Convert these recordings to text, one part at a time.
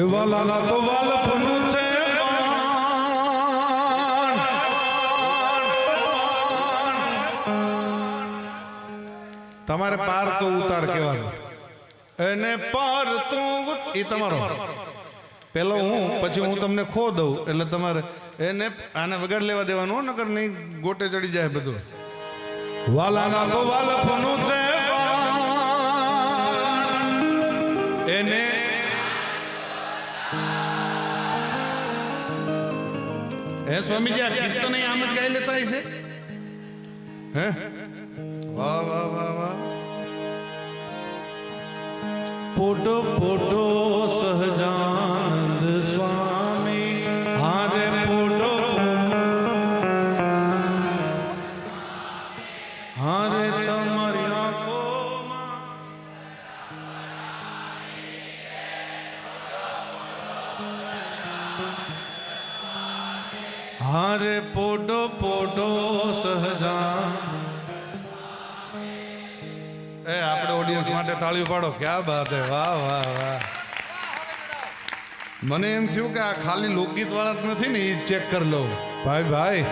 એવા લાગા તો વાલપનું છે તમારે પાર તો ઉતાર કહેવાનું. એને પાર તું એ તમારો. પેલો હું, પછી હું તમને ખો દઉં, એટલે તમારે એને આને વગાડ લેવા દેવાનું નકર નહીં ગોટે ચડી જાય બધું. વાલાગા તો વાલપનું છે. એને હે સ્વામીજી આ કીર્તન આમ જ ગાઈ લેતા હશે? હે? વાહ વાહ વાહ વાહ. પોટો પોટો તાળીઓ પાડો. ક્યાં બાત હે? વાહ વાહ વાહ. મને એમ થયું કે આ ખાલી લોકગીત વાળા નથી ને એ ચેક કરી લઉં. ભાઈ ભાઈ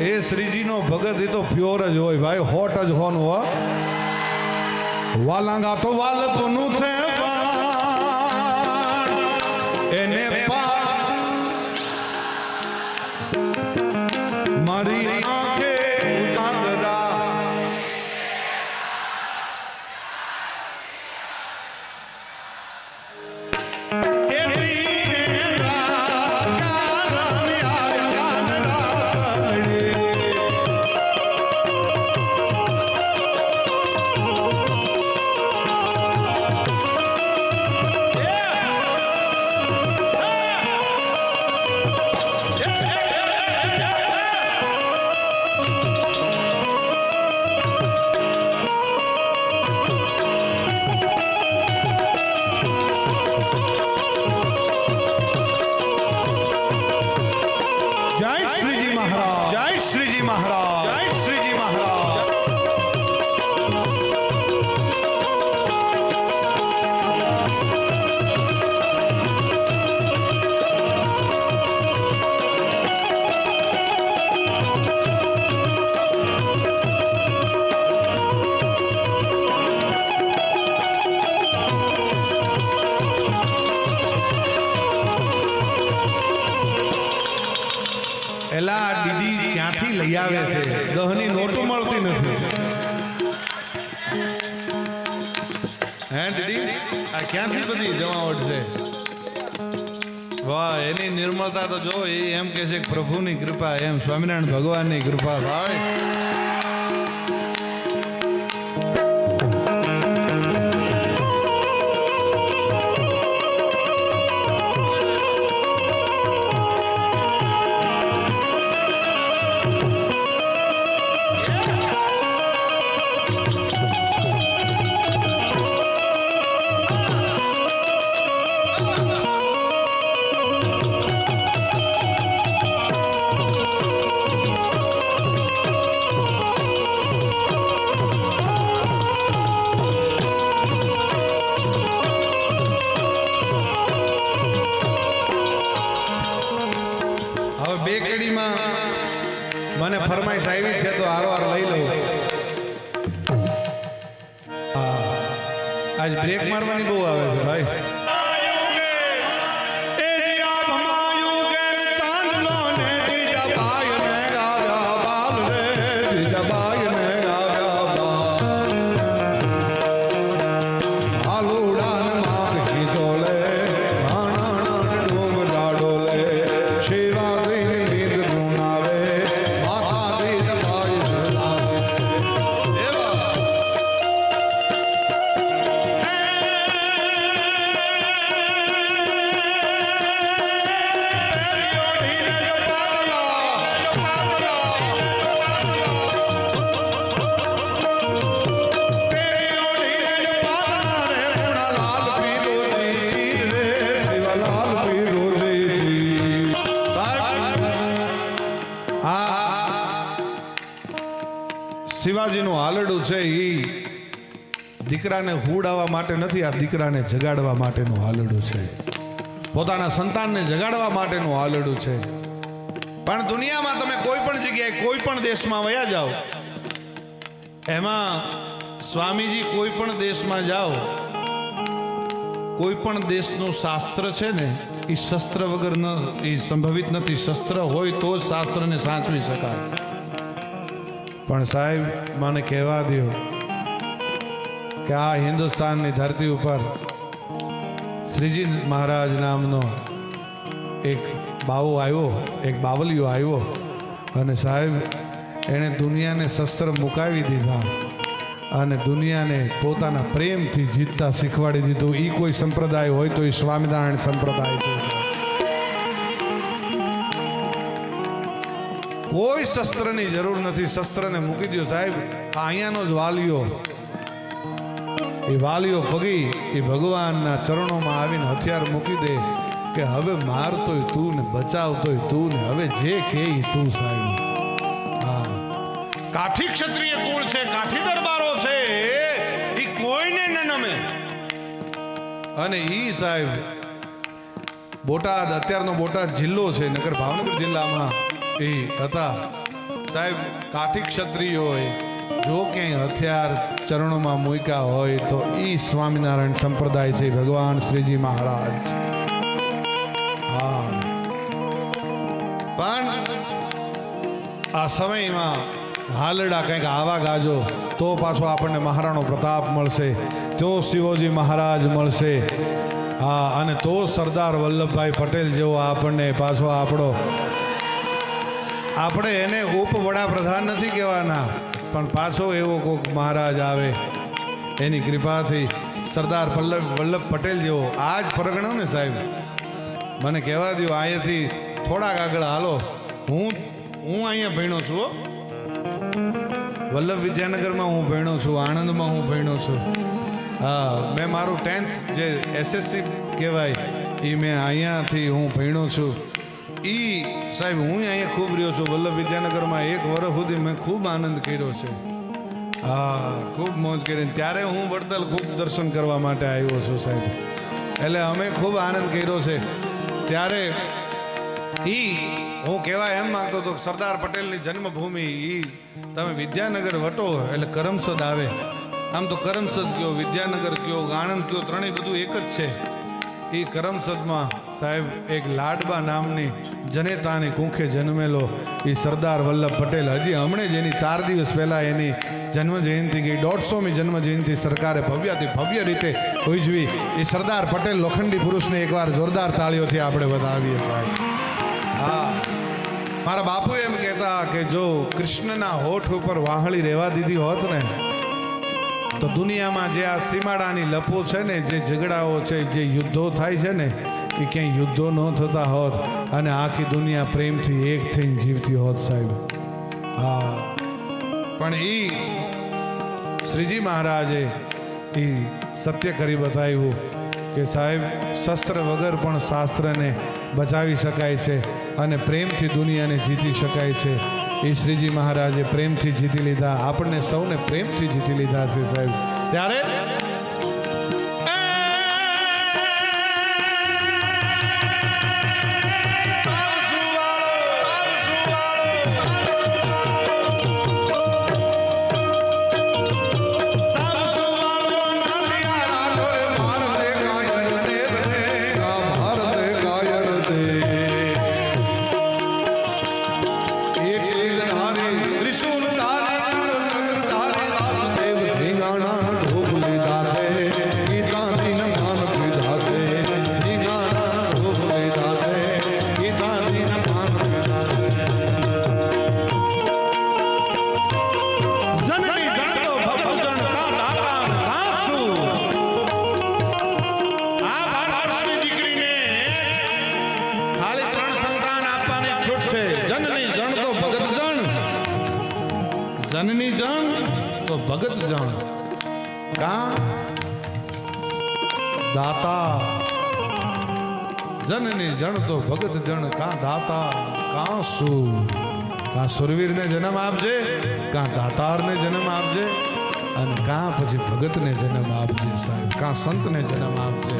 એ શ્રીજીનો ભગત એ તો પ્યોર જ હોય. ભાઈ હોટ જ હોન હો. વાલાંગા તો વાલપનું છે એને પા એમ સ્વામિનારાયણ ભગવાનની કૃપા. ભાઈ દીકરાને હુડાવવા માટે નથી, આ દીકરાને જગાડવા માટેનું હાલડું છે. પોતાના સંતાનને જગાડવા માટેનું હાલડું છે. પણ દુનિયામાં તમે કોઈ પણ જગ્યાએ, કોઈ પણ દેશમાં વયા જાઓ, એમાં સ્વામીજી કોઈ પણ દેશમાં જાઓ, કોઈ પણ દેશનું શાસ્ત્ર છે ને, એ શસ્ત્ર વગર ન, એ સંભવિત નથી. શસ્ત્ર હોય તો જ શાસ્ત્રને સાચવી શકાય. પણ સાહેબ, મને કહેવા દો કે આ હિન્દુસ્તાનની ધરતી ઉપર શ્રીજી મહારાજ નામનો એક બાવો આવ્યો, એક બાવલિયો આવ્યો અને સાહેબ, એણે દુનિયાને શસ્ત્ર મુકાવી દીધા અને દુનિયાને પોતાના પ્રેમથી જીતતા શીખવાડી દીધું. એ કોઈ સંપ્રદાય હોય તો એ સ્વામિનારાયણ સંપ્રદાય છે કોઈ શસ્ત્રની જરૂર નથી. શસ્ત્રને મૂકી દો સાહેબ. અહીંયાનો જ વાલીઓ. એ વાલીઓ પગી એ ભગવાનના ચરણોમાં આવીને હથિયાર મૂકી દે કે હવે મારતોય તું ને બચાવતોય તું ને હવે જે કે તું સાહેબ. હા. કાઠી ક્ષત્રિય કુળ છે કાઠી દરબારો છે એ કોઈને ન નમે. અને ઈ સાહેબ બોટાદ અત્યારનો બોટાદ જિલ્લો છે નગર ભાવનગર જિલ્લામાં એ હતા. સાહેબ કાઠી ક્ષત્રિયોએ જો ક્યાંય હથિયાર ચરણોમાં મૂક્યા હોય તો એ સ્વામિનારાયણ સંપ્રદાય છે, ભગવાન શ્રીજી મહારાજ. પણ આ સમયમાં હાલડા કંઈક આવા ગાજો, તો પાછો આપણને મહારાણો પ્રતાપ મળશે, તો શિવોજી મહારાજ મળશે. હા, અને તો સરદાર વલ્લભભાઈ પટેલ જેવો આપણને પાછો આપણો. આપણે એને ઉપ વડાપ્રધાન નથી કહેવાના. પણ પાછો એવો કોક મહારાજ આવે. એની કૃપાથી સરદાર વલ્લભ વલ્લભ પટેલ જેવો આ જ પરગણો ને સાહેબ. મને કહેવા દો અહીંયાથી થોડાક આગળ હાલો. હું હું અહીંયા ભણ્યો છું. વલ્લભ વિદ્યાનગરમાં હું ભણ્યો છું, આણંદમાં હું ભણ્યો છું. હા, મેં મારું ટેન્થ જે એસએસસી કહેવાય એ મેં અહીંયાથી હું ભણ્યો છું. એ સાહેબ, હું અહીંયા ખૂબ રહ્યો છું. વલ્લભ વિદ્યાનગરમાં એક વર્ષ સુધી મેં ખૂબ આનંદ કર્યો છે. હા, ખૂબ મોજ કરીને ત્યારે હું વડતાલ ખૂબ દર્શન કરવા માટે આવ્યો છું, સાહેબ. એટલે અમે ખૂબ આનંદ કર્યો છે. ત્યારે ઈ, હું કહેવા એમ માંગતો હતો સરદાર પટેલની જન્મભૂમિ ઈ, તમે વિદ્યાનગર વટો એટલે કરમસદ આવે. આમ તો કરમસદ કયો, વિદ્યાનગર કયો, આણંદ કયો, ત્રણેય બધું એક જ છે. એ કરમસદમાં સાહેબ, એક લાડબા નામની જનેતાની કુંખે જન્મેલો એ સરદાર વલ્લભ પટેલ. હજી હમણે જ એની ચાર દિવસ પહેલાં એની જન્મ જયંતિ ગઈ. દોઢસોમી જન્મ જયંતિ સરકારે ભવ્યથી ભવ્ય રીતે ઉજવી. એ સરદાર પટેલ લોખંડી પુરુષને એકવાર જોરદાર તાળીઓથી આપણે વધાવીએ, સાહેબ. હા. મારા બાપુ એમ કહેતા કે જો કૃષ્ણના હોઠ ઉપર વાહળી રહેવા દીધી હોત ને, તો દુનિયામાં જે આ સીમાડાની લપો છે ને, જે ઝઘડાઓ છે, જે યુદ્ધો થાય છે ને એ ક્યાંય યુદ્ધો ન થતા હોત અને આખી દુનિયા પ્રેમથી એક થઈને જીવતી હોત સાહેબ. હા. પણ એ શ્રીજી મહારાજે એ સત્ય કરી બતાવ્યું કે સાહેબ, શસ્ત્ર વગર પણ શાસ્ત્રને બચાવી શકાય છે અને પ્રેમથી દુનિયાને જીતી શકાય છે. એ શ્રીજી મહારાજે પ્રેમથી જીતી લીધા. આપણને સૌને પ્રેમથી જીતી લીધા છે સાહેબ. ત્યારે તો ભગત જણ કા દાતા, કા સુર કા સુરવીરને જન્મ આપજે, કા દાતારને જન્મ આપજે, અને કાં પછી ભગતને જન્મ આપજે સાહેબ, કાં સંતને જન્મ આપજે.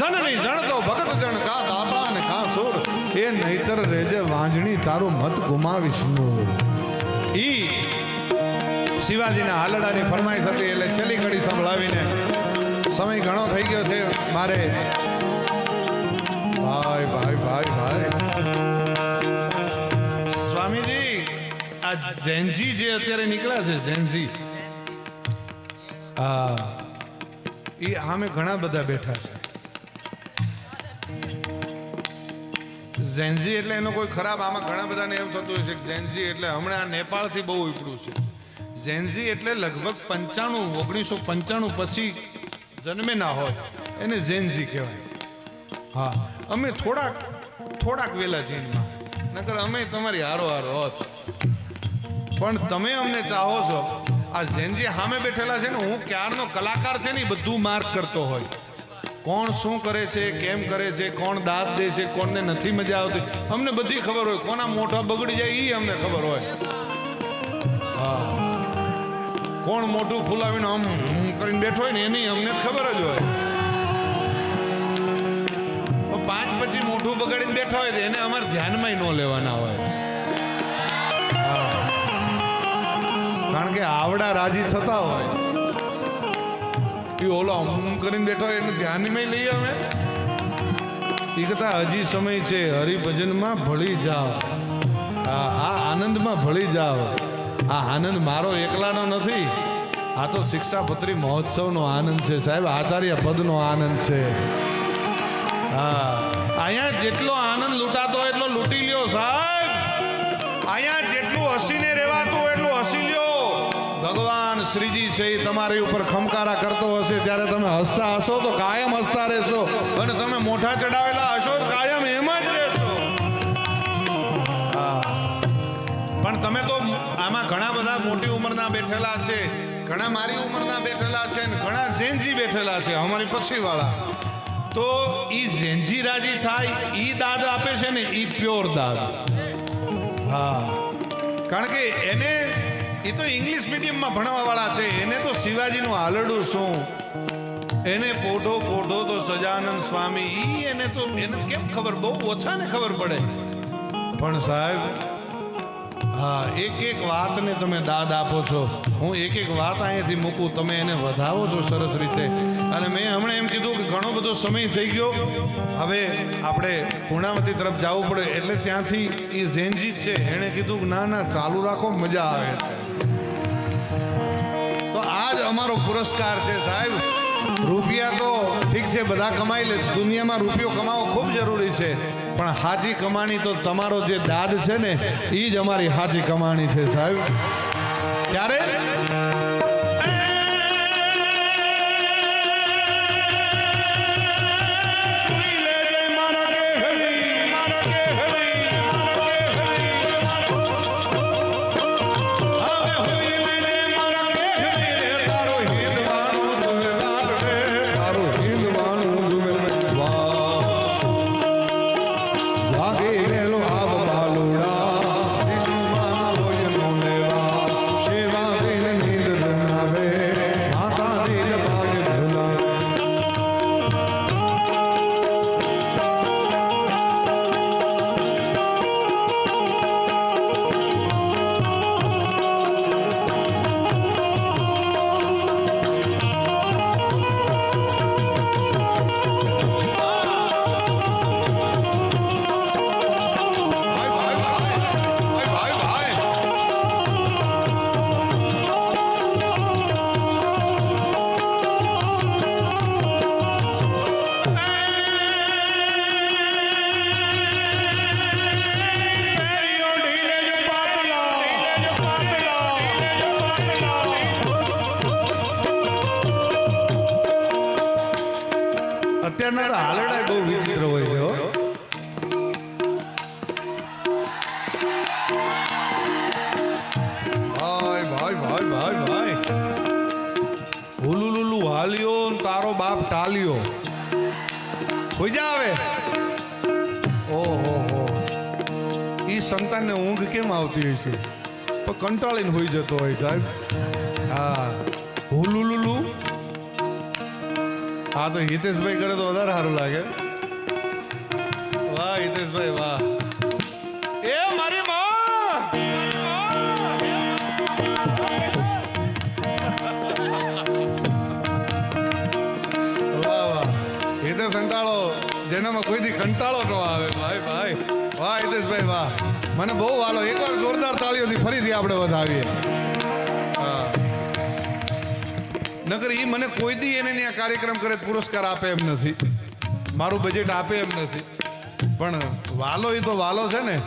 જનની જણ તો ભગત જણ, કા દાતા અને કા સુર, એ નહીતર રેજે વાંજણી, તારું મત ગુમાવીશ ઈ શિવાજીના હાલડાની ફરમાઈશ હતી, એટલે છેલ્લી ઘડી સંભળાવીને સમય ઘણો થઈ ગયો છે, મારે ભાઈ ભાઈ ભાઈ. સ્વામીજી, આ જૈનજી જે અત્યારે નીકળ્યા છે જૈનજી હા. એ આમે ઘણા બધા બેઠા છે. ઝેન્ઝી એટલે એનો કોઈ ખરાબ, આમાં ઘણા બધાને એમ થતું હોય છે ઝેન્ઝી એટલે હમણાં નેપાળથી બહુ ઉપડ્યું છે. ઝેન્ઝી એટલે લગભગ પંચાણું, ઓગણીસો પંચાણું પછી જન્મે ના હોય. એને ઝેન્ઝી કહેવાય. હા. અમે થોડાક થોડાક વેલા જૈનમાં નકર અમે તમારી હારો હારો હોત. પણ તમે અમને ચાહો છો. આ ઝેન્જી સામે બેઠેલા છે ને, હું ક્યારનો કલાકાર છે ને બધું માર્ક કરતો હોય. કોણ શું કરે છે, કેમ કરે છે, કોણ દાંત દે છે, કોણને નથી મજા આવતી. અમને બધી ખબર હોય. કોના મોઢા બગડી જાય એ અમને ખબર હોય. હા. કોણ મોઢું ફૂલાવીને આમ કરીને બેઠો હોય ને એની અમને જ ખબર જ હોય. પછી મોઢું બગાડીને બેઠા હોય એને અમારે ધ્યાનમાં ન લેવાના હોય. કારણ કે આવડા રાજી થતા હોય. એ ઓલો હમ કરીને બેઠો હોય એને ધ્યાનમાં લઈએ અમે એ કથા હજી સમય છે. હરિભજનમાં ભળી જાઓ. આ આનંદમાં ભળી જાઓ. આ આનંદ મારો એકલાનો નથી. આ તો શિક્ષાપત્રી મહોત્સવનો આનંદ છે. સાહેબ, આચાર્ય પદનો આનંદ છે. અહીંયા જેટલો આનંદ લૂંટાતો હોય એટલો લૂંટી લ્યો, સાહેબ. અહીંયા જેટલું હસીને રહેવાતું એટલું હસી લ્યો. ભગવાન શ્રીજી છે તમારી ઉપર ખમકારા કરતો હશે, ત્યારે તમે હસતા હશો તો કાયમ હસતા રહેશો. અને તમે મોઢા ચડાવેલા હશો તો કાયમ એમ જ રહેશો. પણ તમે તો આમાં ઘણા બધા મોટી ઉંમરના બેઠેલા છે, ઘણા મારી ઉંમરના બેઠેલા છે ઘણા જેનજી બેઠેલા છે, અમારી પછી વાળા તો એ જેનજી રાજી થાય એ દાદ આપે છે ને એ પ્યોર દાદ. હા. કારણ કે એને એ તો ઇંગ્લિશ મીડિયમમાં ભણવા વાળા છે, એને તો શિવાજીનું હાલડું શું? એને પોઢો પોઢો તો સજાનંદ સ્વામી એને તો, એને કેમ ખબર? બહુ ઓછાને ખબર પડે. પણ સાહેબ હા, એક એક વાતને તમે દાદ આપો છો. હું એક એક વાત અહીંયાથી મૂકું, તમે એને વધાવો છો સરસ રીતે. અને મેં હમણાં એમ કીધું કે ઘણો બધો સમય થઈ ગયો. હવે આપણે પૂર્ણાવતી તરફ જવું પડે, એટલે ત્યાંથી એ ઝેનજી છે. એણે કીધું કે ના ના, ચાલુ રાખો, મજા આવે છે. તો આ જ અમારો પુરસ્કાર છે સાહેબ. રૂપિયા તો ઠીક છે, બધા કમાઈ લે. દુનિયામાં રૂપિયો કમાવો ખૂબ જરૂરી છે. પણ હાજી કમાણી તો તમારો જે દાદ છે ને એ જ અમારી હાજી કમાણી છે સાહેબ. ત્યારે અત્યારના હાલડા બહુ વિચિત્ર હોય છે તારો બાપ ટાલ્યો ખુજા આવે ઓહો, હો. ઈ સંતાનને ઊંઘ કેમ આવતી હોય છે? પણ કંટાળીને હોઈ જતો હોય સાહેબ. હા. હુલુલુ હા, તો હિતેશભાઈ કરે તો વધારે સારું લાગે. વાહ, હિતેશભાઈ, વાહ. એ મારી હિતેશ કંટાળો. જેનામાં કોઈથી કંટાળો ન આવે. ભાઈ ભાઈ. વાહ, હિતેશભાઈ, વાહ. મને બહુ વાલો. એકવાર જોરદાર તાળીઓથી ફરીથી આપણે વધાવીએ. નગર એ મને કોઈ દી એને આ કાર્યક્રમ કરે, પુરસ્કાર આપે એમ નથી. મારું બજેટ આપે એમ નથી. પણ વાલો એ તો વાલો છે ને.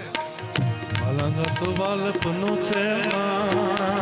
વાલનો તો વાલપનો છે માં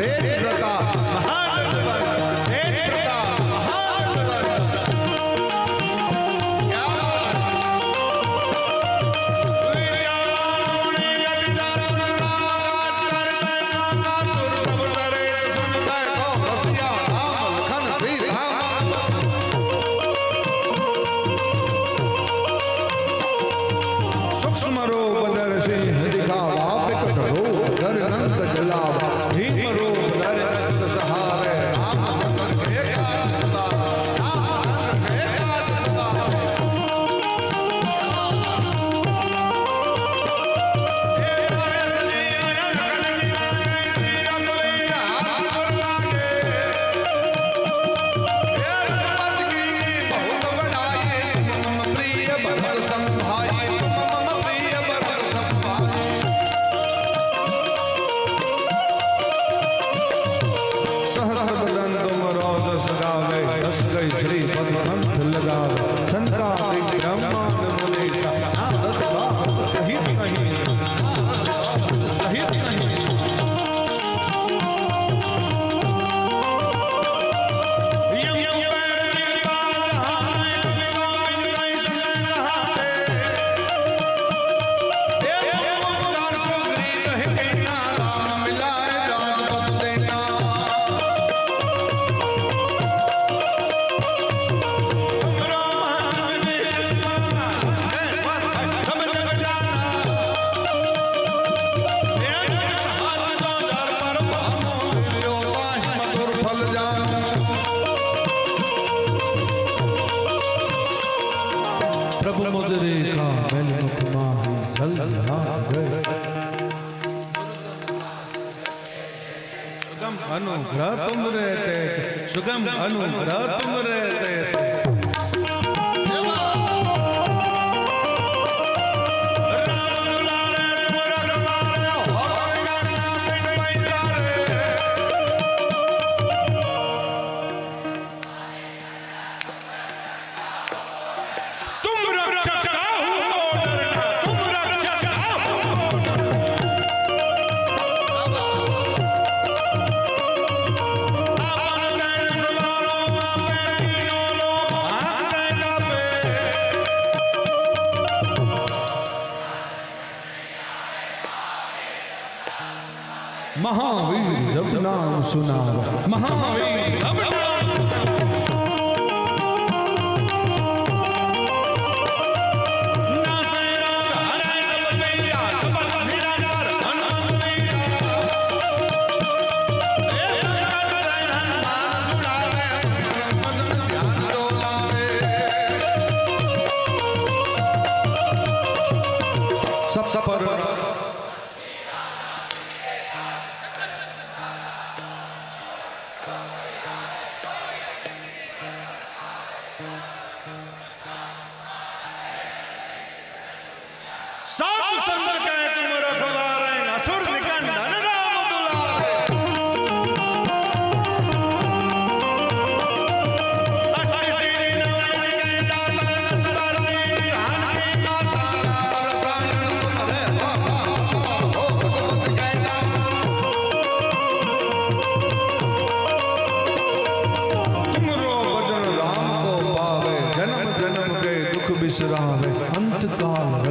તે પ્રતાપ મહાન انو برات સુનાવે મહાવીર આવે અંતકાલ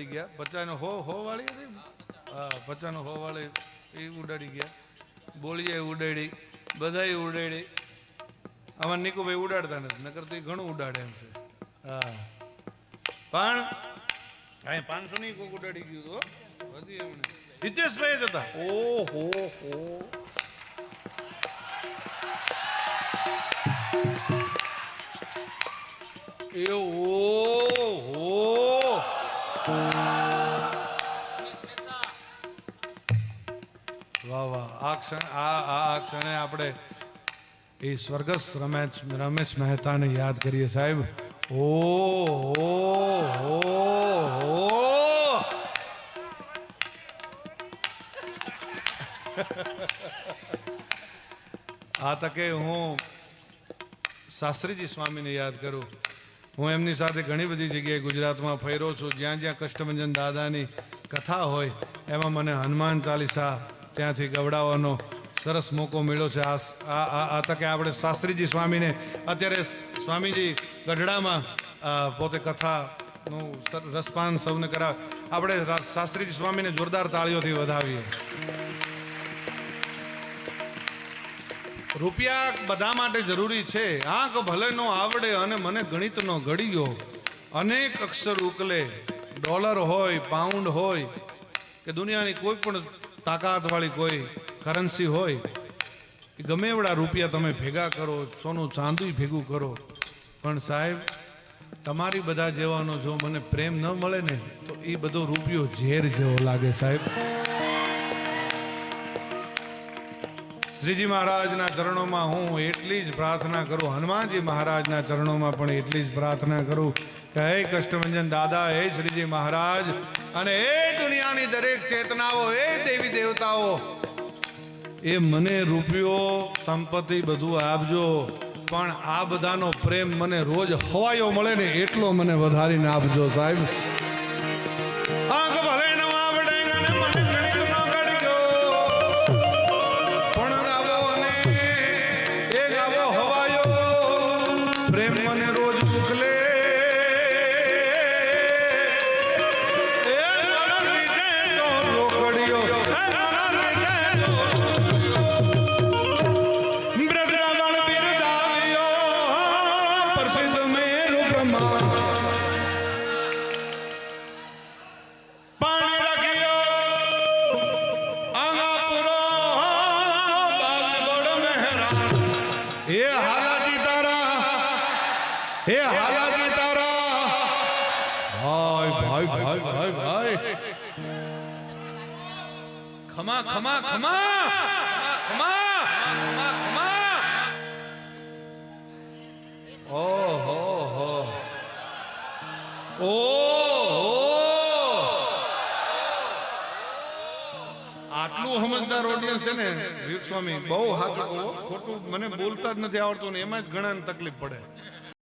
ઉડાડી ગયા. પચાસ હો હો વાળી હા પચાસ હો વાળી એ ઉડાડી ગયા. બોલીએ ઉડાડી, બધાએ ઉડાડી. આમાં નિકુભાઈ ઉડાડતા નથી, નકર તો એ ઘણું ઉડાડે એમ છે. હા. પણ અહીં પાંચસો ની કોક ઉડાડી ગયું હો. વધી એમને. હિતેશભાઈ જ હતા. ઓ, હો એ ઓહો આ ક્ષણ, આ આ ક્ષણે આપણે એ સ્વર્ગસ્થ રમેશ રમેશ મહેતાને યાદ કરીએ સાહેબ. ઓ હો આ તકે હું શાસ્ત્રીજી સ્વામીને યાદ કરું. હું એમની સાથે ઘણી બધી જગ્યાએ ગુજરાતમાં ફર્યો છું. જ્યાં જ્યાં કષ્ટભંજન દાદાની કથા હોય, એમાં મને હનુમાન ચાલીસા ત્યાંથી ગવડાવવાનો સરસ મોકો મળ્યો છે. આ આ તકે આપણે શાસ્ત્રીજી સ્વામીને અત્યારે સ્વામીજી ગઢડામાં પોતે કથાનું રસપાન સૌને કરાવ આપણે શાસ્ત્રીજી સ્વામીને જોરદાર તાળીઓથી વધાવીએ. રૂપિયા બધા માટે જરૂરી છે. આંક ભલે નો આવડે અને મને ગણિતનો ઘડિયો અનેક અક્ષર ઉકલે. ડોલર હોય, પાઉન્ડ હોય. કે દુનિયાની કોઈ પણ તાકાતવાળી કોઈ કરન્સી હોય, એ ગમે એવડા રૂપિયા તમે ભેગા કરો, સોનું ચાંદી ભેગું કરો. પણ સાહેબ, તમારી બધા જેવાનો જો મને પ્રેમ ન મળે ને, તો એ બધો રૂપિયો ઝેર જેવો લાગે સાહેબ. શ્રીજી મહારાજના ચરણોમાં હું એટલી જ પ્રાર્થના કરું, હનુમાનજી મહારાજના ચરણોમાં પણ એટલી જ પ્રાર્થના કરું કે હે કષ્ટભંજન દાદા, હે શ્રીજી મહારાજ, અને એ દુનિયાની દરેક ચેતનાઓ એ દેવી દેવતાઓ, એ મને રૂપિયો, સંપત્તિ બધું આપજો, પણ આ બધાનો પ્રેમ મને રોજ હવાયો મળે ને એટલો મને વધારીને આપજો સાહેબ. સ્વામી બહુ હાથ ખોટું મને બોલતા જ નથી આવડતું ને એમાં જ ઘણાને તકલીફ પડે.